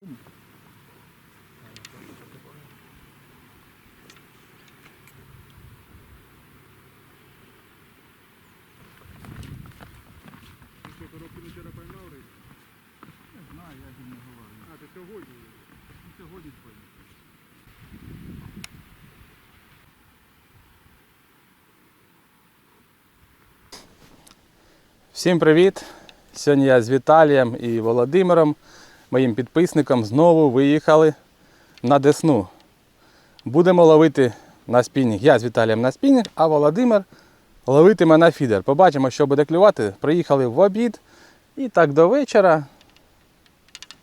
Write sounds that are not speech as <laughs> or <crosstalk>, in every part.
Коробку не вчора поймав риб? Не знаю, я ж не говорю. А, ти сьогодні? Ну, Сьогодні. Всім привіт! Сьогодні я з Віталієм і Володимиром, моїм підписником, знову виїхали на Десну. Будемо ловити на спінінг. Я з Віталієм на спінінг, а Володимир ловитиме на фідер. Побачимо, що буде клювати. Приїхали в обід і так до вечора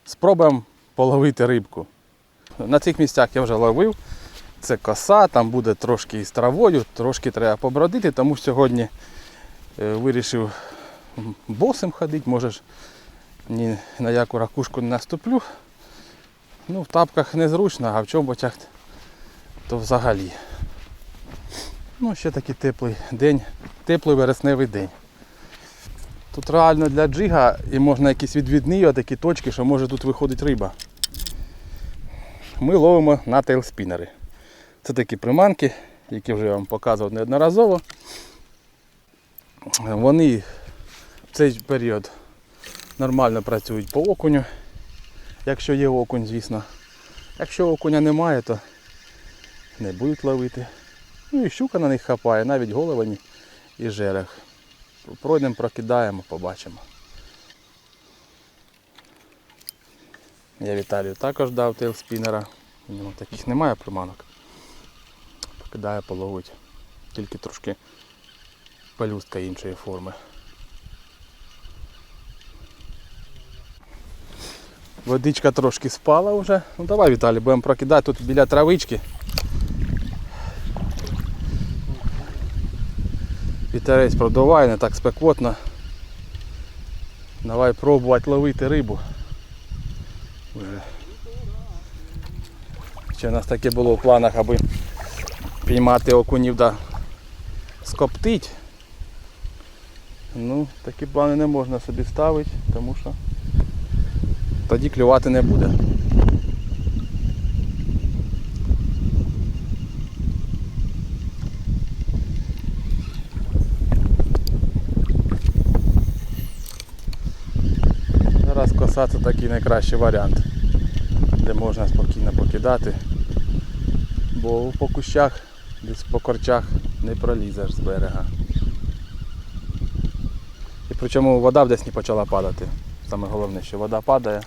спробуємо половити рибку. На цих місцях я вже ловив. Це коса, там буде трошки із травою, трошки треба побродити, тому сьогодні е, вирішив босим ходити, може ж ні на яку ракушку не наступлю. Ну, в тапках незручно, а в чоботях то взагалі. Ну, ще такий теплий день, теплий вересневий день. Тут реально для джига і можна якісь відвідні такі точки, що може тут виходить риба. Ми ловимо на тейлспінери. Це такі приманки, які вже я вам показував неодноразово. Вони в цей період нормально працюють по окуню, якщо є окунь, звісно. Якщо окуня немає, то не будуть ловити. Ну і щука на них хапає, навіть головені і жерех. Пройдемо, прокидаємо, побачимо. Я Віталію також дав тейлспінера. У нього таких немає приманок. Покидає половить. Тільки трошки пелюстка іншої форми. Водичка трошки спала вже. Ну давай, Віталій, будемо прокидати тут біля травички. Вітерець продуває, не так спекотно. Давай пробувати ловити рибу. Вже. Ще у нас таке було в планах, аби піймати окунів да скоптить. Ну, такі плани не можна собі ставити, тому що тоді клювати не буде. Зараз коса це такий найкращий варіант, де можна спокійно покидати, бо по кущах, десь по корчах не пролізеш з берега. І причому вода в Десні почала падати. Саме головне, що вода падає.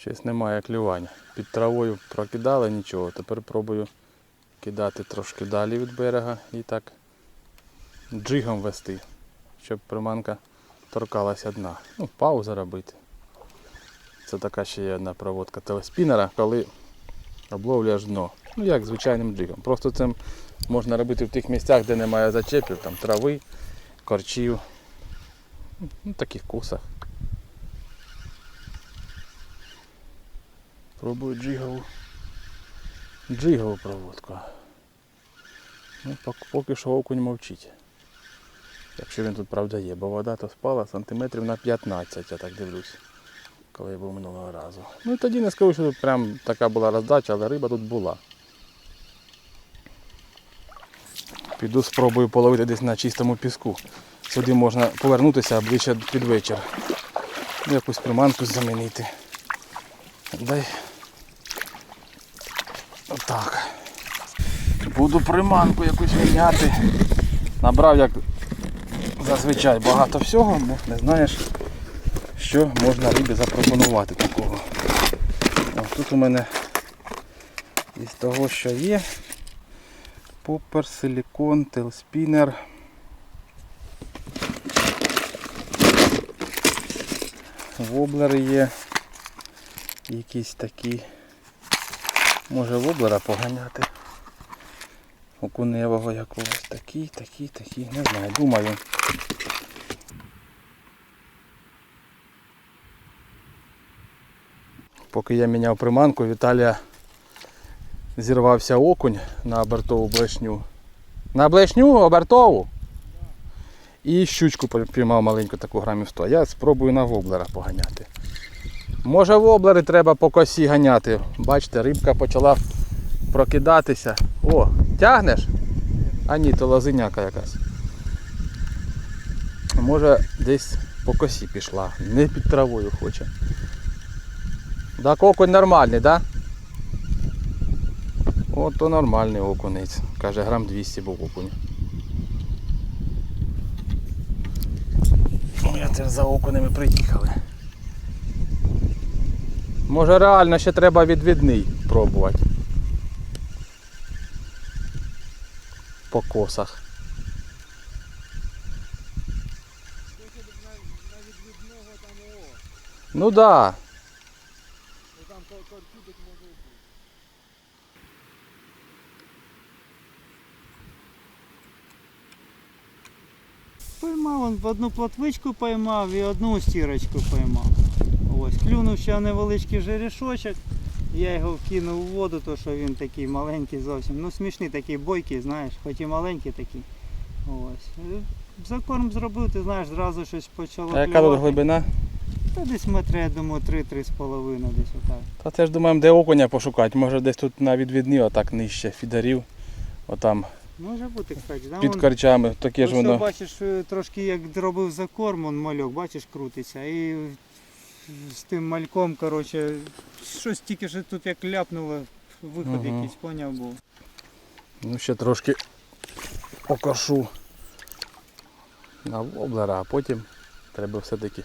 Щось немає клювання. Під травою прокидали нічого. Тепер пробую кидати трошки далі від берега і так джигом вести, щоб приманка торкалася дна. Ну, паузу робити. Це така ще є одна проводка телеспінера, коли обловлюєш дно. Ну як звичайним джигом. Просто це можна робити в тих місцях, де немає зачепів, там трави, корчів, ну, таких кусах. Пробую джигову. Джигову проводку. Ну, поки що окунь мовчить. Якщо він тут правда є, бо вода то спала сантиметрів на 15, я так дивлюсь, коли я був минулого разу. Ну і тоді не скажу, що тут прям така була роздача, але риба тут була. Піду спробую половити десь на чистому піску. Сюди можна повернутися ближче під вечір. Ну, Якусь приманку замінити. Дай. Отак. Буду приманку якусь міняти. Набрав як зазвичай багато всього, бо не знаєш, що можна рибі запропонувати такого. Ось Тут у мене із того, що є. Попер, силікон, телспінер. Воблери є. Якісь такі. Може воблера поганяти. Окуневого якогось. Такі, такі, такі. Не знаю, думаю. Поки я міняв приманку, Віталія зірвався окунь на обертову блешню. На блешню обертову? І щучку піймав маленьку таку грамів 100. Я спробую на воблера поганяти. Може воблери треба по косі ганяти. Бачите, рибка почала прокидатися. О, тягнеш? А ні, то лозиняка якась. Може десь по косі пішла. Не під травою хоче. Так окунь нормальний, так? Да? От то нормальний окунець. Каже, грам 200 був окунь. Ну, я це за окунами приїхали. Може реально ще треба відвідний пробувати. По косах. Ну да. Поймав он в одну платвичку поймав і одну стірочку поймав. Ось, клюнув ще невеличкий жерешочок. Я його вкинув у воду, то що він такий маленький зовсім. Ну смішний такий бойкий, знаєш, хоч і маленький такий. Ось. Закорм зробив, ти знаєш, зразу щось почало. А яка тут глибина? Та десь метри, я думаю, 3-3,5 десь отак. Та це ж думаємо, де окуня пошукати. Може десь тут на відвідні, отак нижче фідерів. Отам Може бути, кстати. Да, під корчами. Таке ж воно. бачиш, е, трошки як робив закорм, он мальок, бачиш, крутиться. І з тим мальком, коротше, щось тільки що тут як ляпнуло, виход Мгм. якийсь, поняв був. Ну ще трошки покошу на воблера, а потім треба все-таки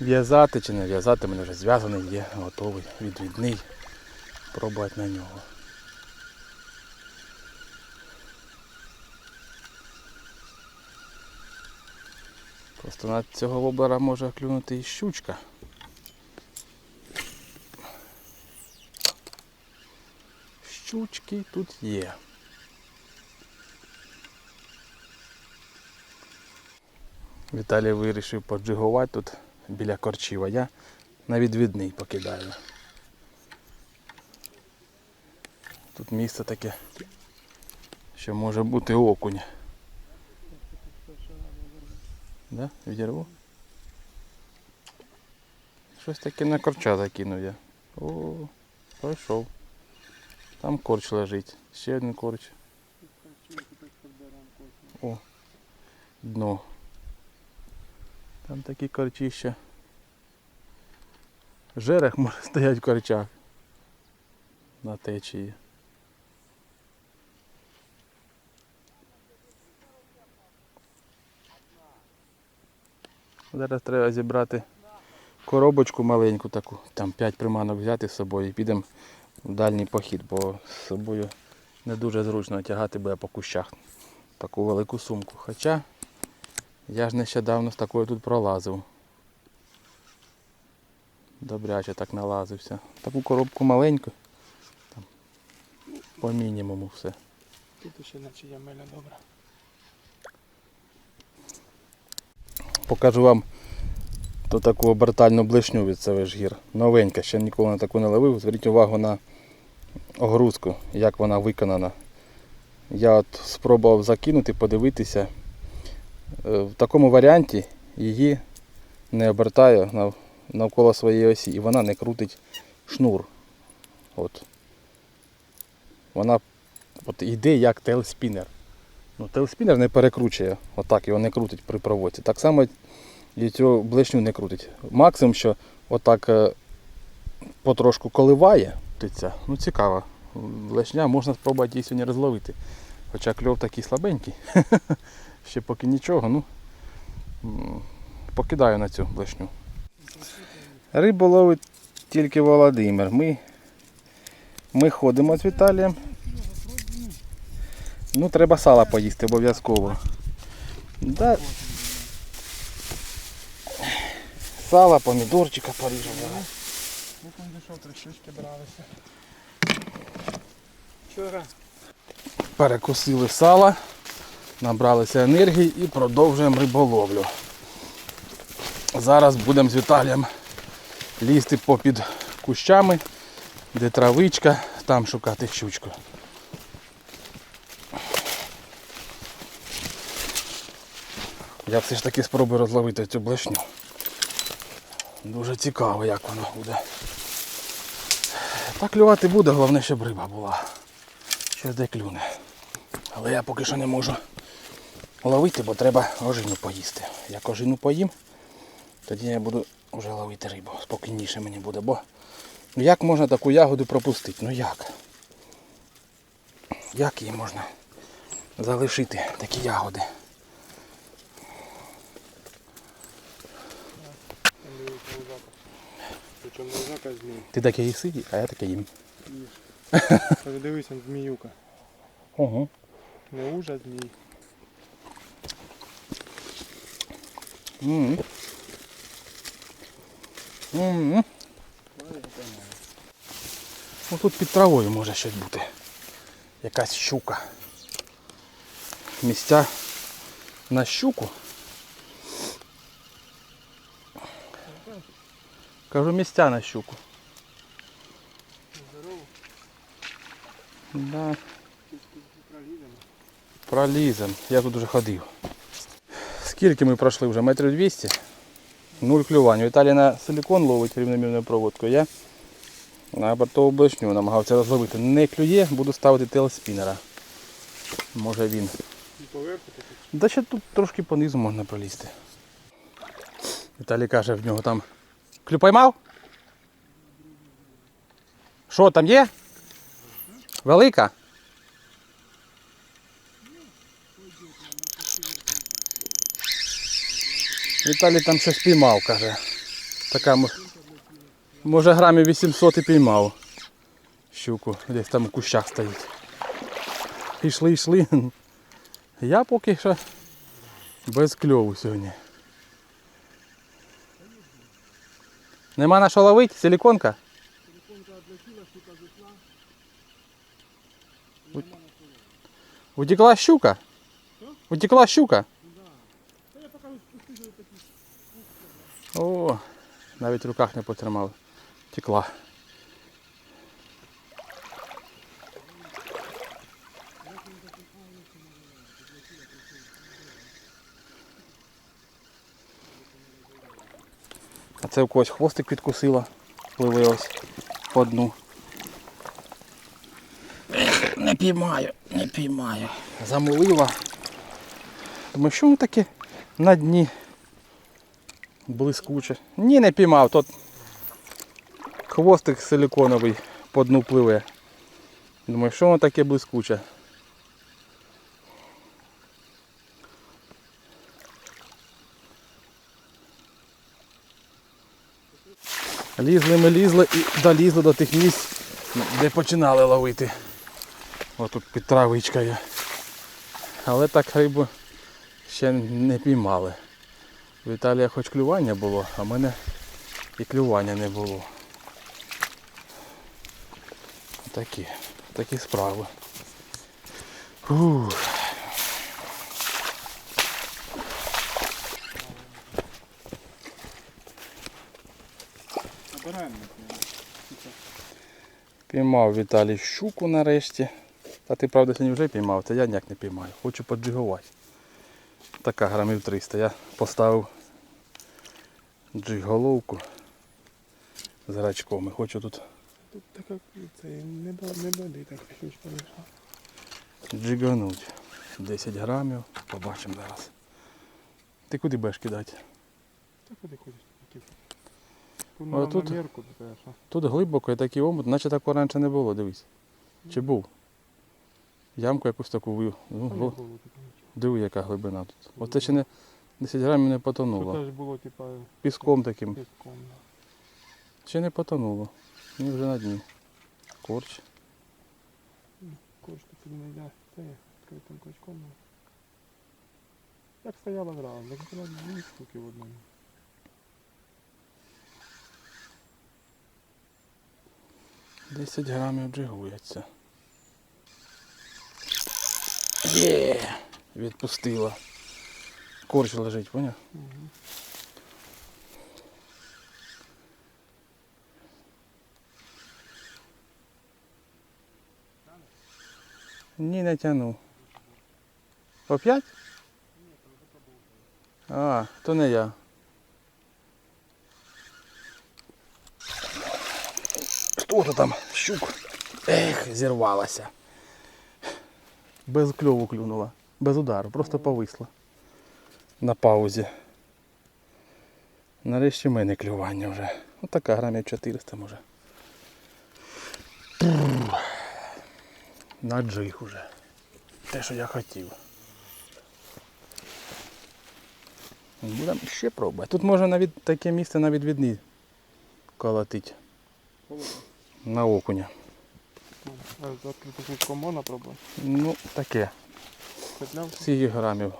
в'язати чи не в'язати. У мене вже зв'язаний є, готовий, відвідний. Пробувати на нього. Просто на цього воблера може клюнути і щучка. Щучки тут є. Віталій вирішив поджигувати тут біля корчів, а я на відвідний покидаю. Тут місце таке, що може бути окунь. Да? Відірву? Щось таке на корча закинув я. О, пройшов. Там корч лежить. Ще один корч. О, дно. Там такі корчища. Жерех може стоять в корчах. На течії. Зараз треба зібрати коробочку маленьку таку, там 5 приманок взяти з собою і підемо в дальній похід, бо з собою не дуже зручно тягати буде по кущах таку велику сумку. Хоча я ж нещодавно з такою тут пролазив. Добряче так налазився. Таку коробку маленьку. Там, по мінімуму все. Тут ще наче ямеля добра. Покажу вам то таку обертальну блишню від Севежгір. Новенька, ще ніколи на таку не ловив. Зверніть увагу на огрузку, як вона виконана. Я от спробував закинути, подивитися. Е, В такому варіанті її не обертаю навколо своєї осі і вона не крутить шнур. От. Вона от йде як тейлспінер. Ну, тейлспінер не перекручує, отак його не крутить при проводці. Так само і цю блешню не крутить. Максимум, що отак е, потрошку коливає птиця. Ну цікаво. Блешня можна спробувати її сьогодні розловити. Хоча кльов такий слабенький. <laughs> Ще поки нічого, ну покидаю на цю блешню. Рибу ловить тільки Володимир. Ми, ми ходимо з Віталієм. Ну, треба сала поїсти обов'язково. Да. сала, помідорчика поріжемо. Як дійшов, три щучки бралися. Вчора Перекусили сала, набралися енергії і продовжуємо риболовлю. Зараз будемо з Віталієм лізти попід кущами, де травичка, там шукати щучку. Я все ж таки спробую розловити цю блешню. Дуже цікаво, як воно буде. Так клювати буде, головне, щоб риба була. Щось де клюне. Але я поки що не можу ловити, бо треба ожину поїсти. Як ожину поїм, тоді я буду вже ловити рибу. Спокійніше мені буде, бо як можна таку ягоду пропустити? Ну як? Як її можна залишити, такі ягоди? там дивився лузака. Лузака змій. Ти таке їси, а я таке їм. Каже, дивися, зміюка. Ого. Не ужа змій. Ну тут під травою може щось бути. Якась щука. Місця на щуку. Кажу місця на щуку. Здорово, Да, пролізем. Я тут вже ходив. Скільки ми пройшли вже? Метрів 200? Нуль клювань. Віталій на силікон ловить рівномірною проводкою. Я на бортову блешню намагався розловити. Не клює, буду ставити телеспінера. Може він. Да ще тут трошки понизу можна пролізти. Віталій каже, в нього там. Клю поймав? Що там є? Велика? Віталій там щось піймав, каже. Така, мо- може грамів 800 і піймав. Щуку, десь там у кущах стоїть. Йшли, йшли. Я поки що без кльову сьогодні. Нема на що ловити? Силіконка? У- Утекла щука? Утекла щука? О, навіть в руках не потримав. Текла. А це у когось хвостик відкусила. Пливе ось по дну. Не піймаю, не піймаю. Замолила. Думаю, що воно таке на дні блискуче. Ні, не піймав, тут хвостик силиконовий по дну пливе. Думаю, що воно таке блискуче. Лізли ми лізли і долізли до тих місць, де починали ловити. Ось тут під травичкою. Але так рибу ще не піймали. В Італії хоч клювання було, а в мене і клювання не було. Такі, такі справи. Фух. Піймав Віталій щуку нарешті. Та ти, правда, сьогодні вже піймав, та я ніяк не піймаю. Хочу поджигувати. Така грамів 300. Я поставив джиг-головку з грачком і хочу тут Тут така це не доди, так щучка вийшла. джигануть. 10 грамів. Побачимо зараз. Ти куди будеш кидати? Та куди ходиш? Тут на тут- намірку. Тут глибоко і такий омут, наче такого раніше не було, дивись. Чи був? Ямку якусь таку вив. Ну, гл- диви, яка глибина тут. Оце ще не 10 грамів не Тут потонуло. теж було, типа, Піском таким. піском. Ще не потонуло. Ні, вже на дні. Корч. Кошти тобі не йде. Це є відкритим крючком. ну. Як стояла зразу, так було дві штуки в одному. 10 грамів джигується. Є! Відпустила. Корч лежить, поняв? Ні, не тяну. По 5? А, то не я. Хто то там? Щук. Ех, зірвалася. Без кльову клюнула. Без удару, просто повисла. На паузі. Нарешті в мене клювання вже. Ось така грамів 400 може. На джиг уже. Те, що я хотів. Будемо ще пробувати. Тут можна навіть таке місце на відвідні колотити. На окуня. Можна пробувати? Ну, таке. Скільки грамів?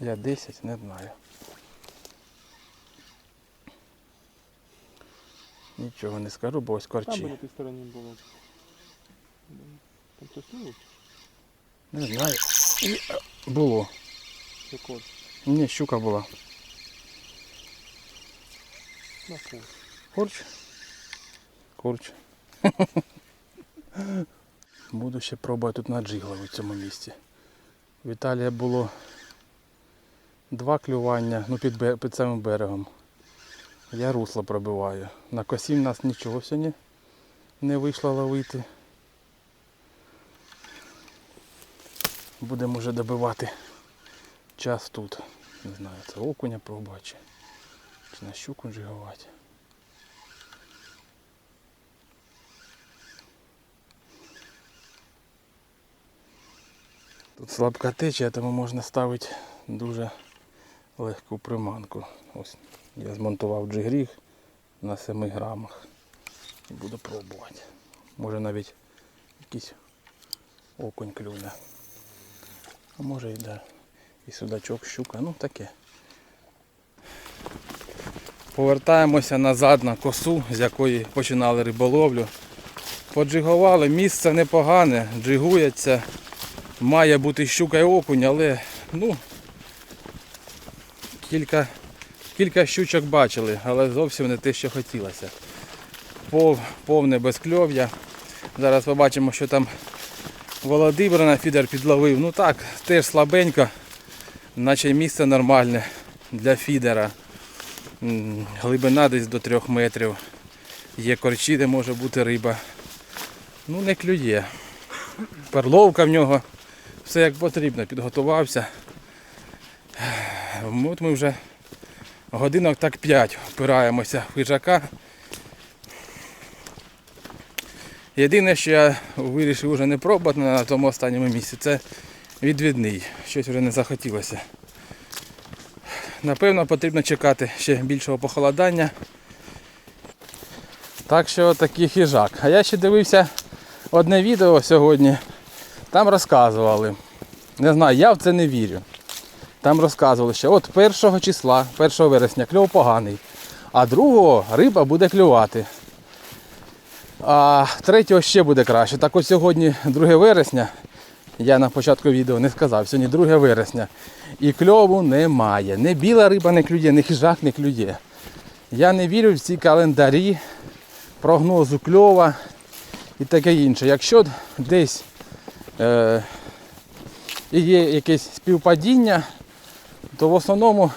Я 10, не знаю. Нічого не скажу, бо ось Там на тій стороні було. Там хтось любить? Не знаю. І, е, Було. Ні, щука була. На. Корч. Корч. <laughs> Буду ще пробувати тут на джиглові в цьому місці. В Італії було два клювання, ну під, під самим берегом. Я русло пробиваю. На косі в нас нічого сьогодні не вийшло ловити. Будемо вже добивати час тут. Не знаю, це окуня пробувати чи на щуку джигувати. Тут слабка течія, тому можна ставити дуже легку приманку. Ось я змонтував джигріг на 7 грамах буду пробувати. Може навіть якийсь окунь клюне. А може і да. І судачок, щука, ну таке. Повертаємося назад на косу, з якої починали риболовлю. Поджигували, місце непогане, джигується. Має бути щука і окунь, але ну, кілька, кілька щучок бачили, але зовсім не те, що хотілося. Пов, повне безкльов'я. Зараз побачимо, що там Володимир на фідер підловив. Ну так, теж слабенько, наче місце нормальне для фідера. Глибина десь до 3 метрів. Є корчі, де може бути риба. Ну не клює. Перловка в нього все як потрібно, підготувався. От ми вже годинок так 5 впираємося в хижака. Єдине, що я вирішив вже не пробувати на тому останньому місці, це відвідний. Щось вже не захотілося. Напевно, потрібно чекати ще більшого похолодання. Так що такий хижак. А я ще дивився одне відео сьогодні. Там розказували. Не знаю, я в це не вірю. Там розказували, що от 1 числа, 1 вересня кльов поганий, а 2 риба буде клювати. А 3 ще буде краще. Так от сьогодні 2 вересня, я на початку відео не сказав, сьогодні 2 вересня. І кльову немає. Не біла риба не клює, не хижак не клює. Я не вірю в ці календарі, прогнозу кльова і таке інше. Якщо десь е, і є якесь співпадіння, то в основному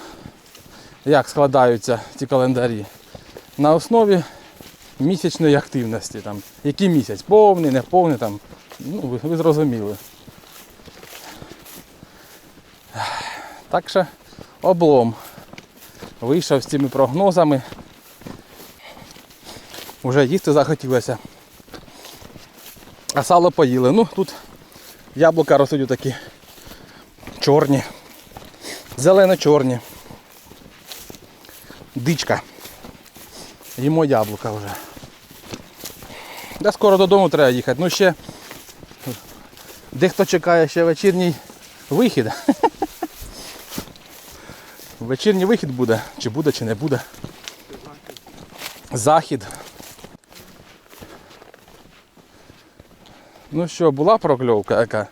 як складаються ці календарі? На основі місячної активності. Там, який місяць? Повний, неповний, там, ну, ви, ви зрозуміли. Так що облом. Вийшов з цими прогнозами. Уже їсти захотілося. А сало поїли. Ну тут яблука ростуть такі чорні, зелено-чорні. Дичка. Їмо яблука вже. Да скоро додому треба їхати. Ну ще дехто чекає ще вечірній вихід. <laughs> Вечірній вихід буде, чи буде, чи не буде. захід. Ну що, була прокльовка яка?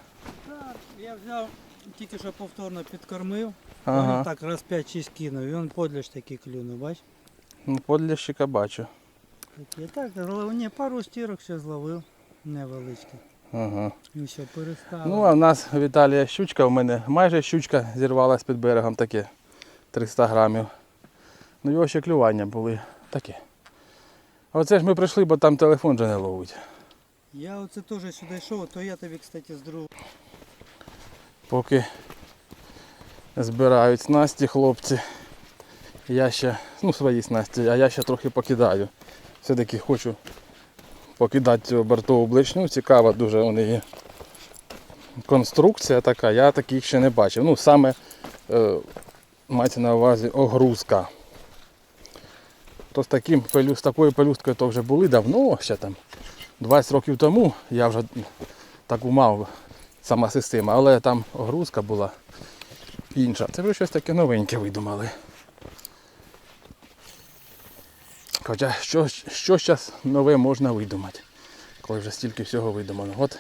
Так, я взяв, тільки що повторно підкормив. Ага. Він так раз 5-6 кинув, і він подляж такий клюнув, бач? Ну, подлящика бачу. Я так, ні, пару стірок ще зловив, невеличкі. Ага. Ну що, переставив. Ну, а в нас Віталія щучка, в мене майже щучка зірвалась під берегом таке 300 грамів. Ну його ще клювання були таке. А Оце ж ми прийшли, бо там телефон вже не ловить. Я оце теж сюди йшов, то я тобі, кстати, з другого. Поки збирають снасті хлопці. Я ще, ну свої снасті, а я ще трохи покидаю. Все-таки хочу покидати цю бортову бличню. Цікава дуже у неї конструкція така, я таких ще не бачив. Ну саме е, мається на увазі огрузка. То з, таким, з такою пелюсткою то вже були давно, ще там 20 років тому я вже таку мав сама система, але там огрузка була інша. Це вже щось таке новеньке видумали. Хоча що, що зараз нове можна видумати, коли вже стільки всього видумано. От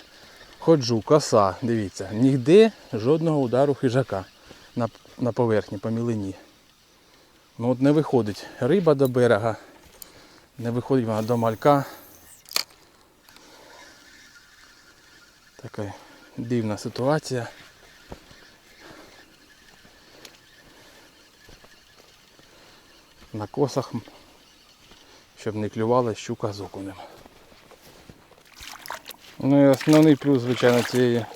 ходжу, коса, дивіться, ніде жодного удару хижака на, на поверхні, по мілині. Ну от не виходить риба до берега, не виходить вона до малька. Така дивна ситуація. На косах, щоб не клювала щука з окунем. Ну і основний плюс, звичайно, цієї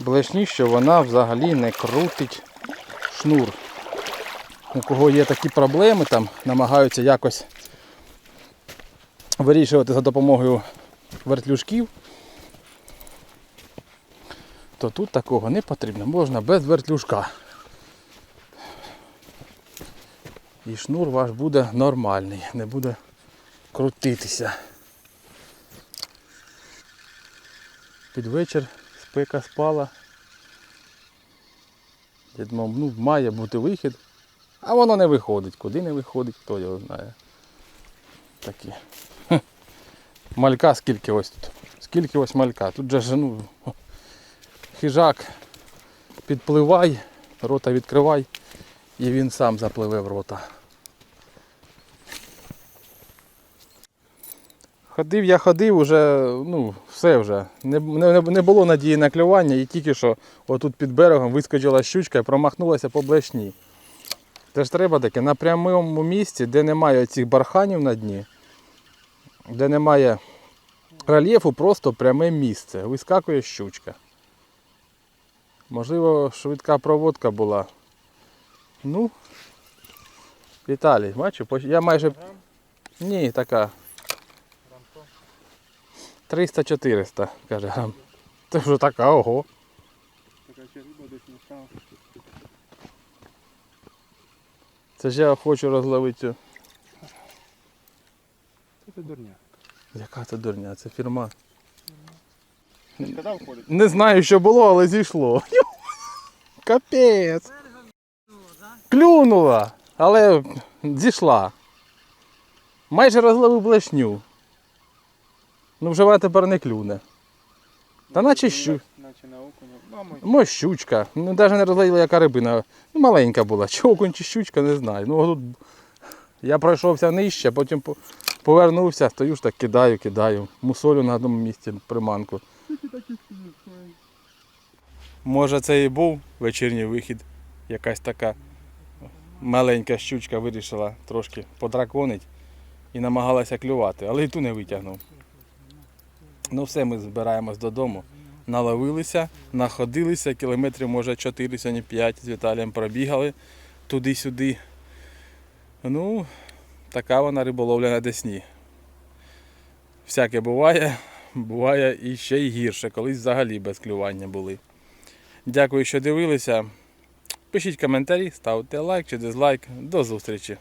блешні, що вона взагалі не крутить шнур. У кого є такі проблеми, там намагаються якось вирішувати за допомогою вертлюжків, то тут такого не потрібно. Можна без вертлюжка. І шнур ваш буде нормальний, не буде крутитися. Під вечір спека спала. Я думав, ну має бути вихід, а воно не виходить. Куди не виходить, хто його знає. Такі. Малька скільки ось тут. Скільки ось малька. Тут же ну, хижак підпливай, рота відкривай і він сам запливе в рота. Ходив я ходив, уже, ну, все вже. Не, не, не було надії на клювання і тільки що отут під берегом вискочила щучка і промахнулася по блешні. Це ж треба таке на прямому місці, де немає цих барханів на дні, де немає рельєфу, просто пряме місце. Вискакує щучка. Можливо, швидка проводка була. Ну, Віталій, бачу, я майже. Ні, така. 300-400, каже грам. Це вже така, ого. Це ж я хочу розловити. цю- Це дурня. Яка це дурня, це фірма. Входить? Не знаю, що було, але зійшло. <laughs> Капець. Клюнула, але зійшла. Майже розловив блешню. Ну вже вона тепер не клюне. Та наче щу. Наче на окуня. Мамо, Мо щучка. Ну навіть не розловила, яка рибина. Ну, маленька була. Чи окунь, чи щучка, не знаю. Ну тут я пройшовся нижче, потім повернувся, стою ж так кидаю, кидаю. Мусолю на одному місці приманку. Може це і був вечірній вихід. Якась така маленька щучка вирішила трошки подраконить і намагалася клювати, але і ту не витягнув. Ну все, ми збираємось додому. Наловилися, находилися, кілометрів, може 4, сьогодні 5 з Віталієм пробігали туди-сюди. Ну, така вона риболовля на Десні. Всяке буває, буває і ще й гірше, колись взагалі без клювання були. Дякую, що дивилися. Пишіть коментарі, ставте лайк чи дизлайк. До зустрічі!